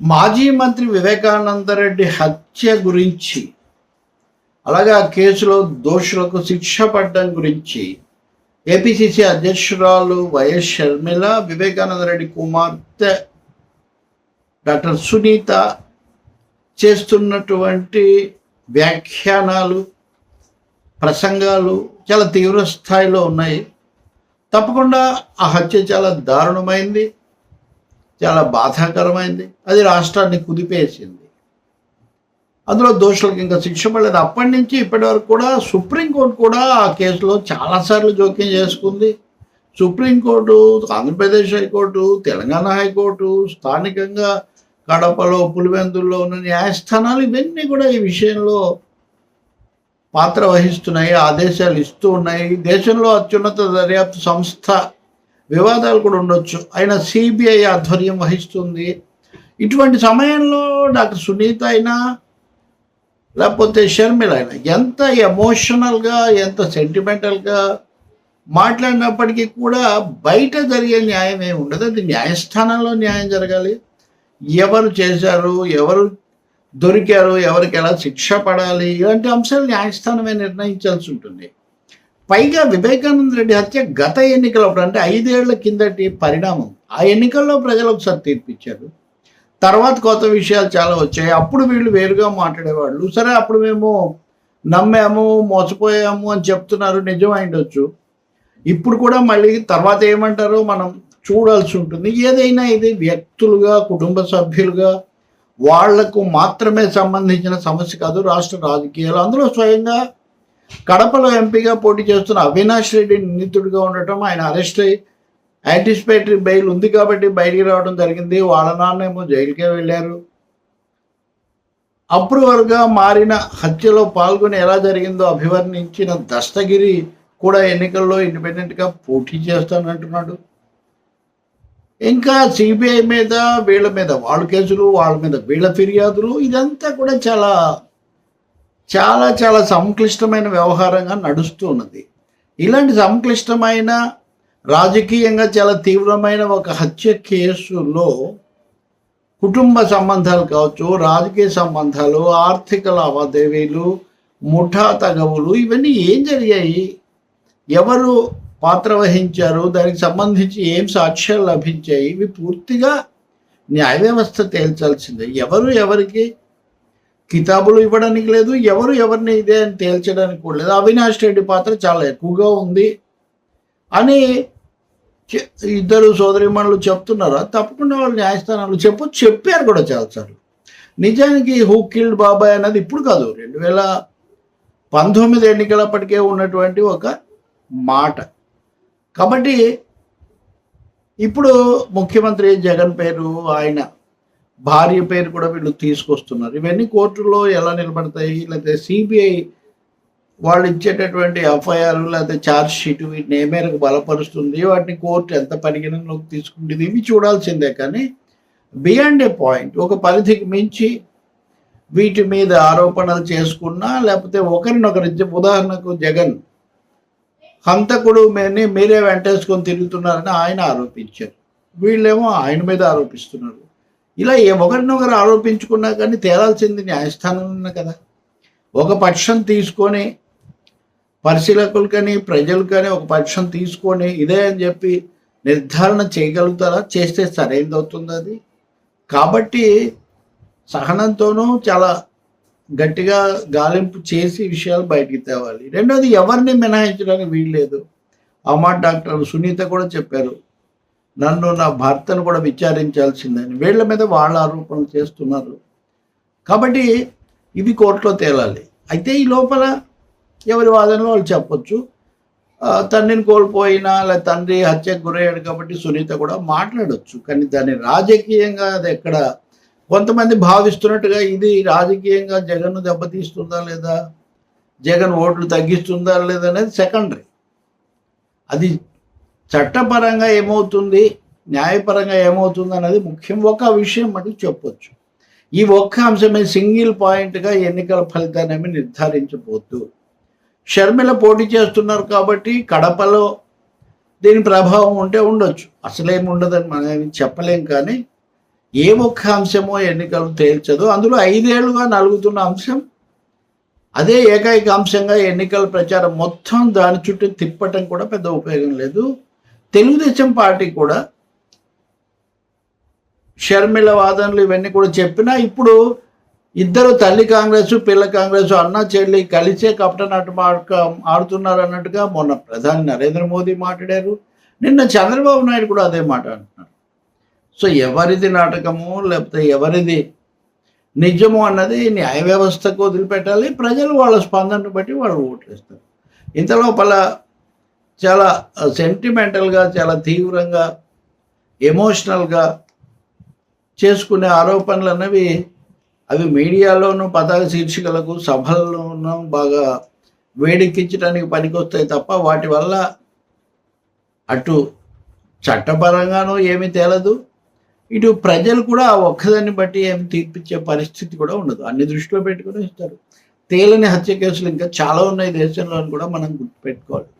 మాజీ మంత్రి వివేకానందరెడ్డి హత్య గురించి అలాగే ఆ కేసులో దోషులకు శిక్ష పడ్డం గురించి ఏపీసీసీ అధ్యక్షురాలు వైఎస్ షర్మిల వివేకానందరెడ్డి కుమార్తె డాక్టర్ సునీత చేస్తున్నటువంటి వ్యాఖ్యానాలు ప్రసంగాలు చాలా తీవ్ర స్థాయిలో ఉన్నాయి. తప్పకుండా ఆ హత్య చాలా దారుణమైంది. చాలా బాధాకరమైంది. అది రాష్ట్రాన్ని కుదిపేసింది. అందులో దోషులకు ఇంకా శిక్ష పడలేదు. అప్పటి నుంచి ఇప్పటి వరకు కూడా సుప్రీంకోర్టు కూడా ఆ కేసులో చాలాసార్లు జోక్యం చేసుకుంది. Supreme court Andhra Pradesh high court Telangana high court స్థానికంగా కడపలో పులివెందుల్లో ఉన్న న్యాయస్థానాలు ఇవన్నీ కూడా ఈ విషయంలో పాత్ర వహిస్తున్నాయి ఆదేశాలు ఇస్తూ ఉన్నాయి. దేశంలో అత్యున్నత దర్యాప్తు సంస్థ వివాదాలు కూడా ఉండొచ్చు. అయినా సిబిఐ ఆధ్వర్యం వహిస్తుంది. ఇటువంటి సమయంలో డాక్టర్ సునీత అయినా లేకపోతే షర్మిల అయినా ఎంత ఎమోషనల్గా ఎంత సెంటిమెంటల్గా మాట్లాడినప్పటికీ కూడా బయట జరిగే న్యాయం ఏమి ఉండదు. అది న్యాయస్థానంలో న్యాయం జరగాలి. ఎవరు చేశారు ఎవరు దొరికారు ఎవరికి ఎలా శిక్ష పడాలి ఇలాంటి అంశాలు న్యాయస్థానమే నిర్ణయించాల్సి ఉంటుంది. పైగా వివేకానంద రెడ్డి హత్య గత ఎన్నికలప్పుడు అంటే ఐదేళ్ళ కిందటి పరిణామం. ఆ ఎన్నికల్లో ప్రజలు ఒకసారి తీర్పిచ్చారు తర్వాత కొత్త విషయాలు చాలా వచ్చాయి. అప్పుడు వీళ్ళు వేరుగా మాట్లాడేవాళ్ళు. సరే అప్పుడు మేము నమ్మాము మోసపోయాము అని చెప్తున్నారు. నిజం అయిండొచ్చు. ఇప్పుడు కూడా మళ్ళీ తర్వాత ఏమంటారో మనం చూడాల్సి ఉంటుంది. ఏదైనా ఇది వ్యక్తులుగా కుటుంబ సభ్యులుగా వాళ్ళకు మాత్రమే సంబంధించిన సమస్య కాదు రాష్ట్ర రాజకీయాలు. అందులో స్వయంగా కడపలో ఎంపీగా పోటీ చేస్తున్న అవినాష్ రెడ్డి నిందితుడిగా ఉండటం ఆయన అరెస్ట్ అయ్యి యాంటిసిపేటరీ బెయిల్ ఉంది కాబట్టి బయటికి రావడం జరిగింది. వాళ్ళ నాన్నేమో జైలుకే వెళ్ళారు. అప్రూవర్గా మారిన హత్యలో పాల్గొని ఎలా జరిగిందో అభివర్ణించిన దస్తగిరి కూడా ఎన్నికల్లో ఇండిపెండెంట్గా పోటీ చేస్తానంటున్నాడు. ఇంకా సిబిఐ మీద వీళ్ళ మీద వాళ్ళ కేసులు వాళ్ళ మీద వీళ్ళ ఫిర్యాదులు ఇదంతా కూడా చాలా చాలా చాలా సంక్లిష్టమైన వ్యవహారంగా నడుస్తూ ఉన్నది. ఇలాంటి సంక్లిష్టమైన రాజకీయంగా చాలా తీవ్రమైన ఒక హత్య కేసులో కుటుంబ సంబంధాలు కావచ్చు రాజకీయ సంబంధాలు ఆర్థిక లావాదేవీలు ముఠా తగవులు ఇవన్నీ ఏం జరిగాయి? ఎవరు పాత్ర వహించారు? దానికి సంబంధించి ఏం సాక్ష్యాలు లభించాయి? ఇవి పూర్తిగా న్యాయ వ్యవస్థ తేల్చాల్సిందే. ఎవరు ఎవరికి కితాబులు ఇవ్వడానికి లేదు ఎవరు ఎవరిని ఇదే అని తేల్చడానికి కూడా లేదు. అవినాష్ రెడ్డి పాత్ర చాలా ఎక్కువగా ఉంది. అని ఇద్దరు సోదరిమణులు చెప్తున్నారా? తప్పకుండా వాళ్ళు న్యాయస్థానాలు చెప్పు చెప్పారు కూడా చాలాసార్లు నిజానికి హూ కిల్డ్ బాబాయ్ అన్నది ఇప్పుడు కాదు రెండు వేల పంతొమ్మిది ఎన్నికలప్పటికే ఉన్నటువంటి ఒక మాట. కాబట్టి ఇప్పుడు ముఖ్యమంత్రి జగన్ పేరు ఆయన భార్య పేరు కూడా వీళ్ళు తీసుకొస్తున్నారు. ఇవన్నీ కోర్టులో ఎలా నిలబడతాయి? లేకపోతే సిబిఐ వాళ్ళు ఇచ్చేటటువంటి ఎఫ్ఐఆర్ లేకపోతే ఛార్జ్ షీట్ వీటిని ఏ మేరకు బలపరుస్తుంది? వాటిని కోర్టు ఎంత పరిగణనలోకి తీసుకుంటుంది ఇవి చూడాల్సిందే కానీ బియాండ్ ఏ పాయింట్ ఒక పరిధికి మించి వీటి మీద ఆరోపణలు చేసుకున్నా లేకపోతే ఒకరినొకరి ఉదాహరణకు జగన్ హంతకుడు మేని మీరే వెంటేసుకొని తిరుగుతున్నారని ఆయన ఆరోపించారు. వీళ్ళేమో ఆయన మీద ఆరోపిస్తున్నారు. ఇలా ఒకరిని ఒకరినొకరు ఆరోపించుకున్నా కానీ తేలాల్సింది ఉన్న కదా. ఒక పక్షం తీసుకొని పరిశీలకులు కానీ ప్రజలు కానీ ఒక పక్షం తీసుకొని ఇదే అని చెప్పి నిర్ధారణ చేయగలుగుతారా? చేస్తే సరైనది అవుతుంది అది. కాబట్టి సహనంతోనూ చాలా గట్టిగా గాలింపు చేసి విషయాలు బయటికి తేవాలి. రెండోది ఎవరిని మినహాయించడానికి వీల్లేదు. అమ్మ డాక్టర్ సునీత కూడా చెప్పారు. నన్ను నా భర్తను కూడా విచారించాల్సిందని వీళ్ళ మీద వాళ్ళ ఆరోపణలు చేస్తున్నారు. కాబట్టి ఇవి కోర్టులో తేలాలి. అయితే ఈ లోపల ఎవరి వాదనలో వాళ్ళు చెప్పొచ్చు. తండ్రిని కోల్పోయినా లేదా తండ్రి హత్యకు గురయ్యాడు కాబట్టి సునీత కూడా మాట్లాడొచ్చు. కానీ దాన్ని రాజకీయంగా అది ఎక్కడ కొంతమంది భావిస్తున్నట్టుగా ఇది రాజకీయంగా జగన్ను దెబ్బతీస్తుందా లేదా? జగన్ ఓట్లు తగ్గిస్తుందా లేదా అనేది సెకండరీ అది చట్టపరంగా ఏమవుతుంది న్యాయపరంగా ఏమవుతుంది అనేది ముఖ్యం ఒక విషయం మటుకు చెప్పొచ్చు. ఈ ఒక్క అంశమే సింగిల్ పాయింట్గా ఎన్నికల ఫలితాన్ని నిర్ధారించబోద్దు షర్మిల పోటీ చేస్తున్నారు కాబట్టి కడపలో దీని ప్రభావం ఉంటే ఉండొచ్చు. అసలేమి ఉండదని మనం చెప్పలేం కానీ ఏ ఒక్క అంశమో ఎన్నికలు తేల్చదు. అందులో ఐదేళ్ళుగా నలుగుతున్న అంశం అదే ఏకైక అంశంగా ఎన్నికల ప్రచారం మొత్తం దాని చుట్టూ తిప్పటం కూడా పెద్ద ఉపయోగం లేదు. తెలుగుదేశం పార్టీ కూడా షర్మిల వాదనలు ఇవన్నీ కూడా చెప్పినా ఇప్పుడు ఇద్దరు తల్లి కాంగ్రెస్ పిల్ల కాంగ్రెస్ అన్న చెల్లి కలిసే కపటనాట ఆడుతున్నారు అన్నట్టుగా మొన్న ప్రధాని నరేంద్ర మోదీ మాట్లాడారు. నిన్న చంద్రబాబు నాయుడు కూడా అదే మాట అంటున్నారు. సో ఎవరిది నాటకము లేకపోతే ఎవరిది నిజము అన్నది న్యాయ వ్యవస్థకు వదిలిపెట్టాలి. ప్రజలు వాళ్ళ స్పందనను బట్టి వాళ్ళు ఓట్లేస్తారు ఇంత లోపల చాలా సెంటిమెంటల్గా చాలా తీవ్రంగా ఎమోషనల్గా చేసుకునే ఆరోపణలు అన్నవి అవి మీడియాలోనూ పతాక శీర్షికలకు సభల్లోనూ బాగా వేడెక్కించడానికి పనికొస్తాయి తప్ప వాటి వల్ల అటు చట్టపరంగానూ ఏమీ తేలదు. ఇటు ప్రజలు కూడా ఆ ఒక్కదాన్ని బట్టి ఏమి తీర్పిచ్చే పరిస్థితి కూడా ఉండదు. అన్ని దృష్టిలో పెట్టుకుని ఇస్తారు. తేలని హత్య కేసులు ఇంకా చాలా ఉన్నాయి దేశంలో అని కూడా మనం గుర్తుపెట్టుకోవాలి.